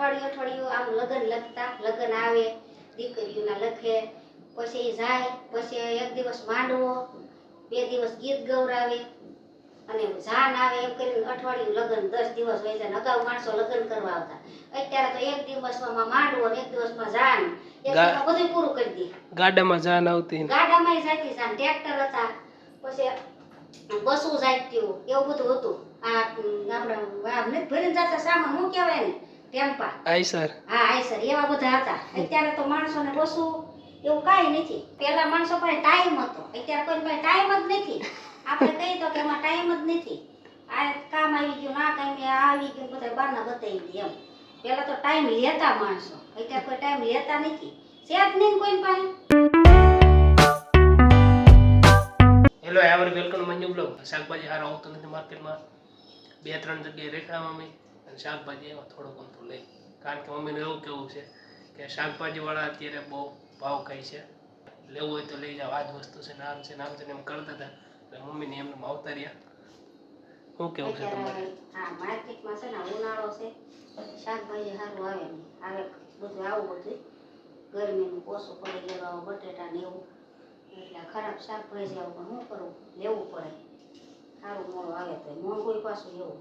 અઠવાડિયું અઠવાડિયું આમ લગ્ન લખતા લગ્ન આવે દીકરીઓના લખે પછી જાય પછી એક દિવસ માંડવો બે દિવસ ગીત ગૌરાવે અને જાન આવે એમ કરીને અઠવાડિયું લગ્ન દસ દિવસ હોય જાય અગાઉ માણસો લગ્ન કરવા આવતા. અત્યારે તો એક દિવસમાં માંડવો ને એક દિવસમાં જાન એક બધું પૂરું કરી દે. ગાડામાં જાન આવતી ગાડામાં જતી જાન ટ્રેક્ટર હતા પછી બસો જાય એવું બધું હતું. આ આપણે ભરીને જતા સામાન શું કહેવાય ને ટેમ્પા. આઈસર હા આઈસર એવા બધા હતા. અત્યારે તો માણસોને બસું એવું કાંઈ નથી. પહેલા માણસો પાસે ટાઈમ હતો. અત્યારે કોઈ પાસે ટાઈમ જ નથી. આપણે કહી તો કે એમાં ટાઈમ જ નથી. આ કામ આવી ગયું ના કામ આવી ગયું બધા બહારના બતાવી દે એમ. પેલા તો ટાઈમ લેતા માણસો. અત્યારે કોઈ ટાઈમ લેતા નથી. છે જ નહીં કોઈ પાસે. Hello ever welcome Manju blog શાકભાજી હારા આવતો નથી માર્કેટમાં બે ત્રણ જગ્યાએ રેખડા મમ્મી અને શાકભાજી એમાં થોડુંક અમથું લઈ કારણ કે મમ્મીનું એવું કેવું છે કે શાકભાજીવાળા અત્યારે બહુ ભાવ કહે છે. લેવું હોય તો લઈ જાઓ. આ જ વસ્તુ છે નામ છે નામ છે ને એમ કરતા હતા. એટલે મમ્મીને એમને આવતા રહ્યા. શું કેવું છે તમારે? હા, માર્કેટમાં છે ને ઉનાળો છે. શાકભાજી સારું આવે આવે બધું આવું બધું. ગરમીનું પોસું પડી લેવા બટેટા ને એવું. એટલે ખરાબ શાકભાજી આવું પણ શું કરવું લેવું પડે. સારું મોડું આવે તો મોંઘું પાછું એવું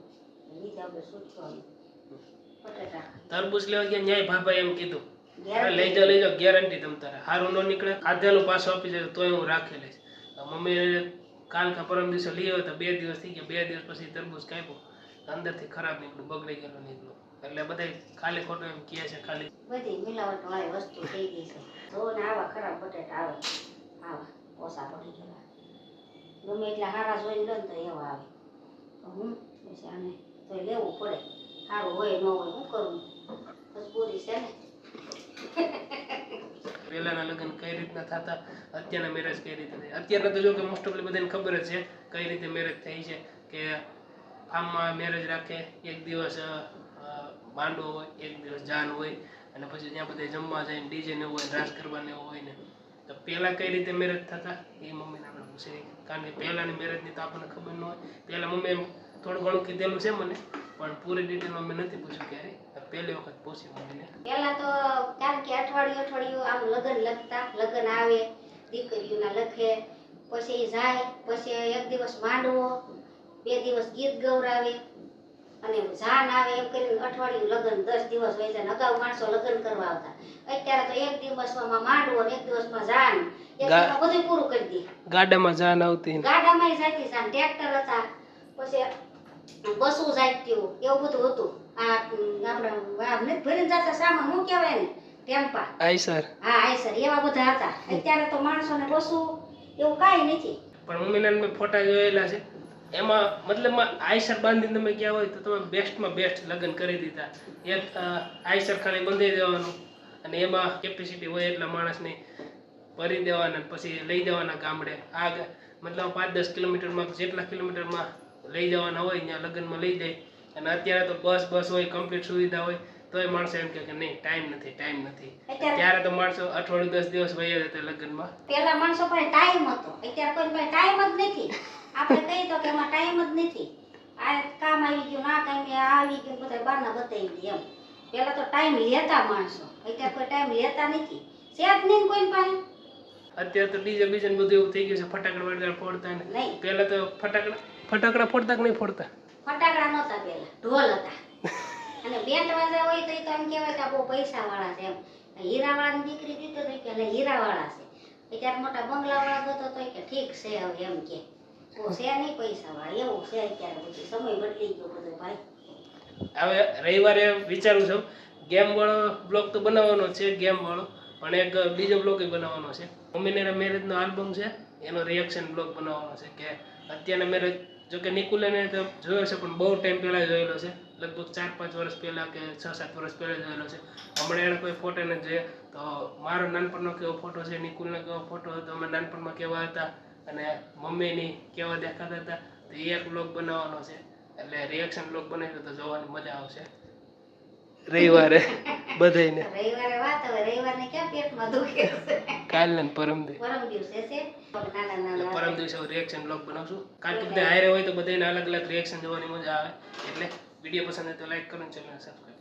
તરબૂચ લેવા ગયા ન્યાય ભાભા એમ કીધું. લઈ જાઓ લઈ જાઓ ગેરંટી તમ તારે. હારું ન નીકળે ખાધેલું પાછું આપી જાય તોય હું રાખી લઈશ. મમ્મી કાલ કા પરમ દિવસે લઈ આવ્યો તો બે દિવસ થઈ ગયા. બે દિવસ પછી તરબૂચ કાપ્યું. અંદરથી ખરાબ નીકળ્યું બગડી ગયેલું નીકળ્યું. એટલે બધા ખાલી ખોટું એમ કહે છે ખાલી. બધી મિલાવટ વાળી વસ્તુ થઈ ગઈ છે. જો ને આવા ખરાબ બટેટા આવે. આવા ઓછા પડી ગયેલા. ગમે એટલા સારા જોઈ લો તો એવા આવે. તો હું પછી આને તો લેવું પડે. સારું હોય ન હોય શું કરું? મજબૂરી છે પહેલાના લગ્ન કઈ રીતના થતા? અત્યારના મેરેજ કઈ રીતે થાય? અત્યારના તો જો કે મોસ્ટ ઓફલી બધાને ખબર જ છે કઈ રીતે મેરેજ થઈ છે કે ફાર્મમાં મેરેજ રાખે એક દિવસ અ, હોય એક દિવસ જાન હોય અને પછી ત્યાં બધા જમવા જાય ડીજે ને હોય રાસ કરવા ને એવું હોય ને. તો પહેલા કઈ રીતે મેરેજ થતા? એ મમ્મીને આપણે પૂછે કારણ કે પહેલાની મેરેજની તો આપણને ખબર ન હોય. પહેલા મમ્મી થોડું ઘણું કીધેલું છે મને પણ પૂરી ડિટેલમાં મેં નથી પૂછ્યું ક્યારે પહેલી વખત પૂછ્યું મમ્મીને પહેલા તો કારણ કે અઠવાડિયું અઠવાડિયું આમ લગ્ન લખતા લગ્ન આવે દીકરીઓના લખે પછી જાય પછી એક દિવસ માંડવો બે દિવસ ગીત ગૌરાવે અને જાન આવે એમ કરીને અઠવાડિયું લગ્ન દસ દિવસ હોય છે અગાઉ માણસો લગ્ન કરવા આવતા. અત્યારે તો એક દિવસમાં માંડવો એક દિવસમાં જાન એક દિવસમાં બધું પૂરું કરી દે. ગાડામાં જાન આવતી ગાડામાં જાતી જાન ટ્રેક્ટર હતા પછી બસો જાત્યું એવું બધું હતું. આ આપણે આ નથી ભરીને જતા સામાન શું કહેવાય ને ટેમ્પા. આઈસર. હા આય સર એવા બધા હતા. અત્યારે તો માણસોને બસો એવું કાંઈ નથી. પણ મમ્મીના મેં ફોટા જોયેલા છે? એમાં મતલબમાં આઈસર બાંધીને તમે ગયા હોય તો તમે બેસ્ટમાં બેસ્ટ લગ્ન કરી દીધા. એક આયસર આઈસર ખાલી બંધાઈ દેવાનું અને એમાં કેપેસિટી હોય એટલા માણસને ભરી દેવાના પછી લઈ જવાના ગામડે. આ મતલબ પાંચ દસ કિલોમીટરમાં જેટલા કિલોમીટરમાં લઈ જવાના હોય ત્યાં લગ્નમાં લઈ જાય. અને અત્યારે તો બસ બસ હોય કમ્પ્લીટ સુવિધા હોય તોય માણસો એમ કે નહીં ટાઈમ નથી ટાઈમ નથી. ત્યારે તો માણસો અઠવાડિયું દસ દિવસ વહી જતા લગ્નમાં. પેલા માણસો પાસે ટાઈમ હતો અત્યારે કોઈ પાસે ટાઈમ જ નથી. આપણે કહી તો કે એમાં ટાઈમ જ નથી. આ કામ આવી ગયું ના કામ આવી ગયું બધા બહારના બતાવી દે એમ. પેલા તો ટાઈમ લેતા માણસો અત્યારે કોઈ ટાઈમ લેતા નથી. છે જ નહીં કોઈ પાસે. અત્યારે તો ડીજે બીજે બધું એવું થઈ ગયું છે ફટાકડા વટાકડા ફોડતા ને નહીં. પહેલા તો ફટાકડા ફટાકડા ફોડતા કે નહીં ફોડતા? ફટાકડા નહોતા પેલા ઢોલ હતા. અને બેન્ડ વાજા હોય તો એ તો એમ કહેવાય કે આ બહુ પૈસા વાળા છે એમ. હીરા વાળાની દીકરી દીધો તો કે એટલે હીરા વાળા છે. અત્યારે મોટા બંગલા વાળા ગયો તો કે ઠીક છે હવે એમ કે. બહુ છે નહીં પૈસા વાળા એવું છે અત્યારે પછી સમય બદલી ગયો બધો ભાઈ. હવે રવિવારે વિચારું છું ગેમ વાળો બ્લોગ તો બનાવવાનો છે ગેમ વાળો. પણ એક બીજો બ્લોગ બનાવવાનો છે. મમ્મીને મેરેજનો આલ્બમ છે. એનો રિએક્શન બ્લોગ બનાવવાનો છે કે અત્યારના મેં જો કે નિકુલેને જોયો છે, પણ બહુ ટાઈમ પહેલાં જોયેલો છે. લગભગ ચાર પાંચ વર્ષ પહેલાં કે છ સાત વર્ષ પહેલાં જોયેલો છે. હમણાં એણે કોઈ ફોટો નથી જોઈએ તો મારો નાનપણનો કેવો ફોટો છે, નિકુલનો કેવો ફોટો હતો, અમે નાનપણમાં કેવા હતા અને મમ્મીની કેવા દેખાતા હતા, તો એ એક બ્લોગ બનાવવાનો છે. એટલે રિએક્શન બ્લોગ બનાવ્યો તો જોવાની મજા આવશે. રવિવારે બધાને રવિવારે વાત હવે રવિવારને ક્યાં પેટમાં દુખે છે? કાલ ને પરમ દી પરમ દિવસે છે? નાના નાના પરમ દિવસે રિએક્શન બ્લોગ બનાવશું. કારણ કે બધા હારે હોય તો બધાને અલગ અલગ રિએક્શન જોવાની મજા આવે. એટલે વીડિયો પસંદ હોય તો લાઈક કરો ચેનલ સબસ્ક્રાઈબ કરો